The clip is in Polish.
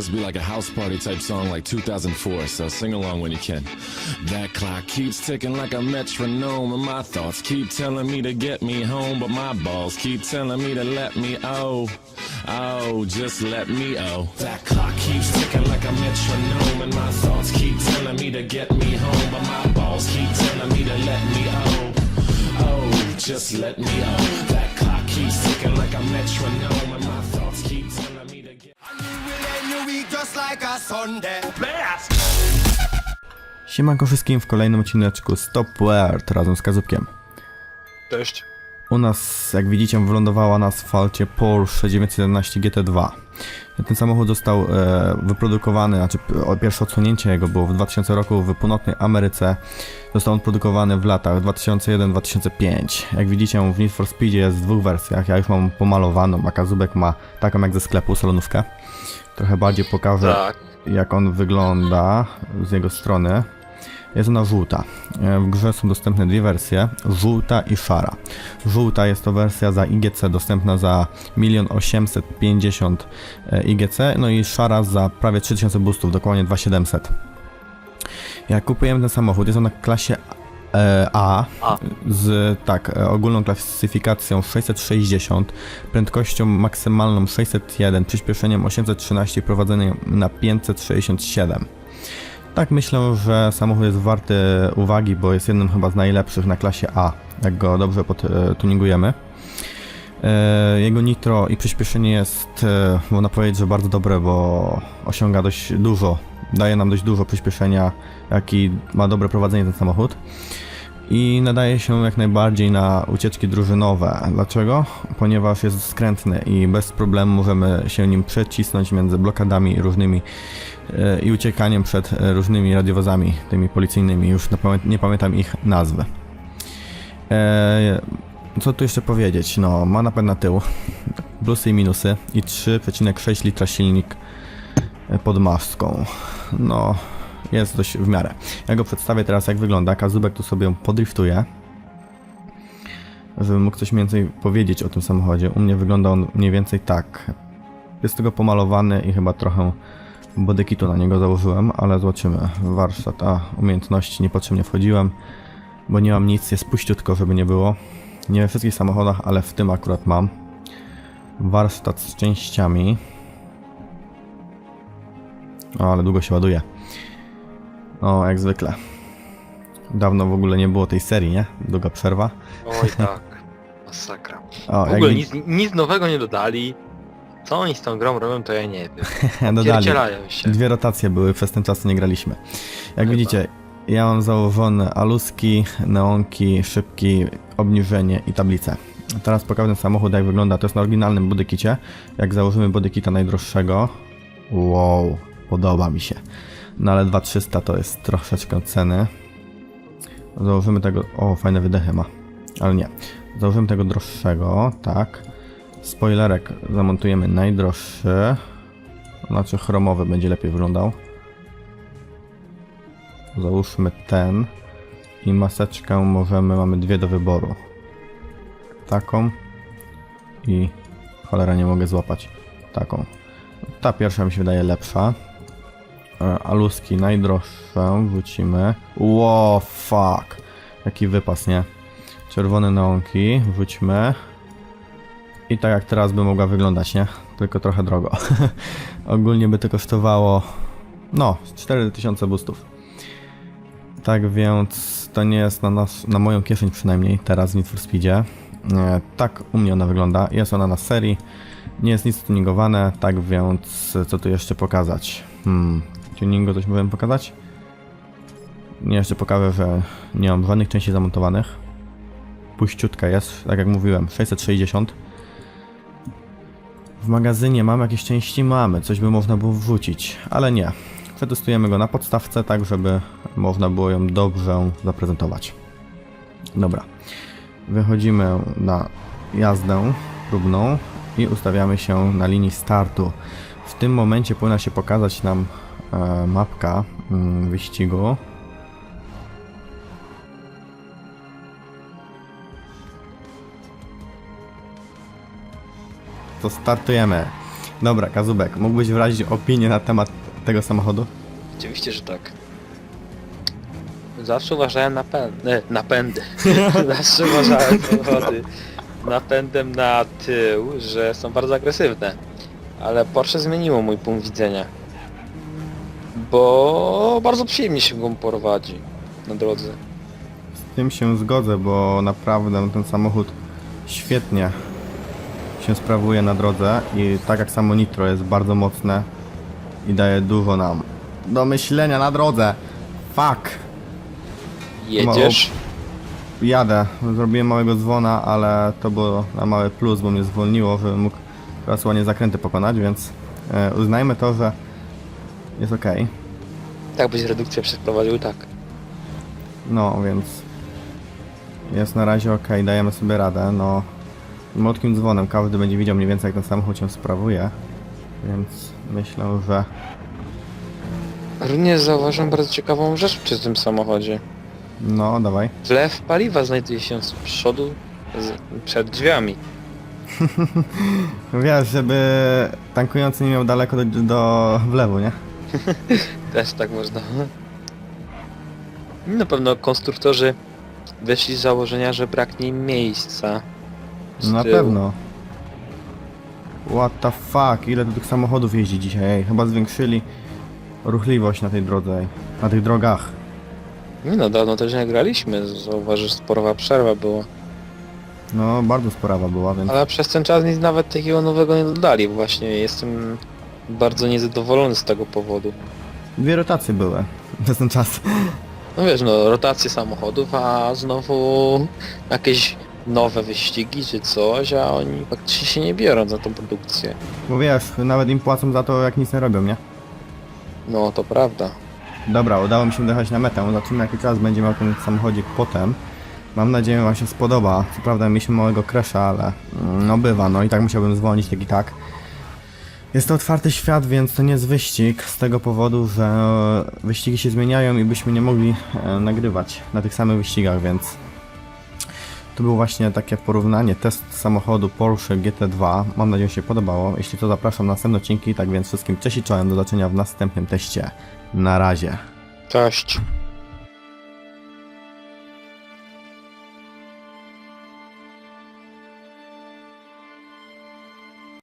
supposed to be like a house party type song like 2004, so sing along when you can. That clock keeps ticking like a metronome, and my thoughts keep telling me to get me home, but my balls keep telling me to let me oh. Oh, just let me oh. That clock keeps ticking like a metronome, and my thoughts keep telling me to get me home, but my balls keep telling me to let me oh. Oh, just let me oh. That clock keeps ticking like a metronome, and my thoughts keep telling me to get. Siemanko wszystkim w kolejnym odcineczku Stop Word razem z Kazubkiem. Cześć. U nas, jak widzicie, wylądowała na asfalcie Porsche 911 GT2. Ten samochód został e, wyprodukowany, znaczy o, pierwsze odsłonięcie jego było w 2000 roku w północnej Ameryce. Został on produkowany w latach 2001-2005. Jak widzicie, w Need for Speedzie jest w dwóch wersjach. Ja już mam pomalowaną, a Kazubek ma taką jak ze sklepu, salonówkę. Trochę bardziej pokażę Tak. jak on wygląda z jego strony. Jest ona żółta. E, W grze są dostępne dwie wersje, żółta i szara. Żółta jest to wersja za IGC dostępna za 1 850 000 IGC, no i szara za prawie 3000 boostów, dokładnie 2700. Jak kupujemy ten samochód, jest on na klasie e, A, A. z tak, e, ogólną klasyfikacją 660, prędkością maksymalną 601, przyspieszeniem 813 i prowadzeniem na 567. Tak myślę, że samochód jest warty uwagi, bo jest jednym chyba z najlepszych na klasie A, jak go dobrze podtuningujemy. E, Jego nitro i przyspieszenie jest, e, można powiedzieć, że bardzo dobre, bo osiąga dość dużo, daje nam dość dużo przyspieszenia, jak i ma dobre prowadzenie ten samochód. I nadaje się jak najbardziej na ucieczki drużynowe. Dlaczego? Ponieważ jest skrętny i bez problemu możemy się nim przecisnąć między blokadami różnymi e, i uciekaniem przed różnymi radiowozami, tymi policyjnymi. Już nie pamiętam ich nazwy. E, co tu jeszcze powiedzieć? No, ma napęd na tył, plusy i minusy i 3,6 litra silnik e, pod maską. No, jest dość w miarę. Ja go przedstawię teraz jak wygląda. Kazubek tu sobie podriftuje. Żebym mógł coś więcej powiedzieć o tym samochodzie. U mnie wygląda on mniej więcej tak. Jest tylko pomalowany i chyba trochę bodykitu na niego założyłem, ale zobaczymy. Warsztat, a umiejętności niepotrzebnie wchodziłem, bo nie mam nic, jest puściutko, żeby nie było. Nie we wszystkich samochodach, ale w tym akurat mam. Warsztat z częściami. O, ale długo się ładuje. O, jak zwykle. Dawno w ogóle nie było tej serii, nie? Długa przerwa. Oj tak. Masakra. O, W ogóle nic, nic nowego nie dodali. Co oni z tą grą robią, to ja nie wiem. dodali. Się. Dwie rotacje były, przez ten czas nie graliśmy. Jak Chyba. widzicie, ja mam założone aluski, neonki, szybki, obniżenie i tablicę. Teraz pokażę samochód jak wygląda. To jest na oryginalnym bodykicie. Jak założymy bodykita najdroższego. Wow, podoba mi się. No ale 2300 to jest troszeczkę ceny. Założymy tego... O, fajne wydechy ma. Ale nie. Założymy tego droższego, tak. Spoilerek zamontujemy najdroższy. Znaczy chromowy będzie lepiej wyglądał. Załóżmy ten. I maseczkę możemy, mamy dwie do wyboru. Taką. I cholera nie mogę złapać. Taką. Ta pierwsza mi się wydaje lepsza. E, Aluski najdroższe wrzucimy. Ło, fuck. Jaki wypas, nie? Czerwone neonki wrzućmy. I tak jak teraz by mogła wyglądać, nie? Tylko trochę drogo. Ogólnie by to kosztowało no, z 4000 boostów. Tak więc to nie jest na, nas, na moją kieszeń przynajmniej teraz w Need for Speedzie. E, tak u mnie ona wygląda. Jest ona na serii. Nie jest nic tuningowane, tak więc co tu jeszcze pokazać? Hmm, tuningu coś mogłem pokazać? Nie, jeszcze pokażę, że nie mam żadnych części zamontowanych. Puściutka jest, tak jak mówiłem, 660. W magazynie mamy jakieś części? Mamy, coś by można było wrzucić, ale nie. Przetestujemy go na podstawce, tak żeby można było ją dobrze zaprezentować. Dobra. Wychodzimy na jazdę próbną i ustawiamy się na linii startu. W tym momencie powinna się pokazać nam mapka mm, wyścigu. To startujemy. Dobra, Kazubek, mógłbyś wyrazić opinię na temat tego samochodu? Oczywiście, że tak. Zawsze uważałem napędy, napędy. Zawsze uważałem samochody napędem na tył, że są bardzo agresywne. Ale Porsche zmieniło mój punkt widzenia. Bo bardzo przyjemnie się go prowadzi na drodze. Z tym się zgodzę, bo naprawdę ten samochód świetnie się sprawuje na drodze i tak jak samo Nitro jest bardzo mocne i daje dużo nam do myślenia na drodze. Fuck! Jedziesz? Jadę. Zrobiłem małego dzwona, ale to było na mały plus, bo mnie zwolniło, żebym mógł teraz ładnie zakręty pokonać, więc e, uznajmy to, że jest ok. Tak byś redukcję przeprowadził, tak. No, więc jest na razie ok, dajemy sobie radę. No, młotkim dzwonem każdy będzie widział mniej więcej jak ten samochód się sprawuje, więc myślę, że Również zauważyłem bardzo ciekawą rzecz przy tym samochodzie. no, dawaj. Wlew paliwa znajduje się z przodu, z, przed drzwiami. Wiesz, żeby tankujący nie miał daleko do, do wlewu, nie? Też tak można. Na pewno konstruktorzy wyszli z założenia, że braknie im miejsca. z Na tyłu. pewno. What the fuck, ile tu tych samochodów jeździ dzisiaj, ej, chyba zwiększyli ruchliwość na tej drodze, ej. na tych drogach. Nie no, dawno też nie graliśmy, zauważysz, sporowa przerwa była. No, bardzo sporawa była, więc... Ale przez ten czas nic nawet takiego nowego nie dodali. Właśnie jestem bardzo niezadowolony z tego powodu. Dwie rotacje były przez ten czas. No wiesz, no rotacje samochodów, a znowu jakieś nowe wyścigi czy coś, a oni faktycznie się nie biorą za tą produkcję. Bo wiesz, nawet im płacą za to, jak nic nie robią, nie? No to prawda. Dobra, udało mi się dojechać na metę. Zobaczymy jaki czas będzie miał ten samochodzik potem. Mam nadzieję, że wam się spodoba. Co prawda mieliśmy małego crasha, ale mm, no bywa, no i tak musiałbym zwolnić tak i tak. Jest to otwarty świat, więc to nie jest wyścig z tego powodu, że e, wyścigi się zmieniają i byśmy nie mogli e, nagrywać na tych samych wyścigach, więc to było właśnie takie porównanie, test samochodu Porsche GT2. Mam nadzieję, że się podobało. Jeśli to zapraszam na następne odcinki, tak więc wszystkim cześć i czołem, do zobaczenia w następnym teście. Na razie. Cześć.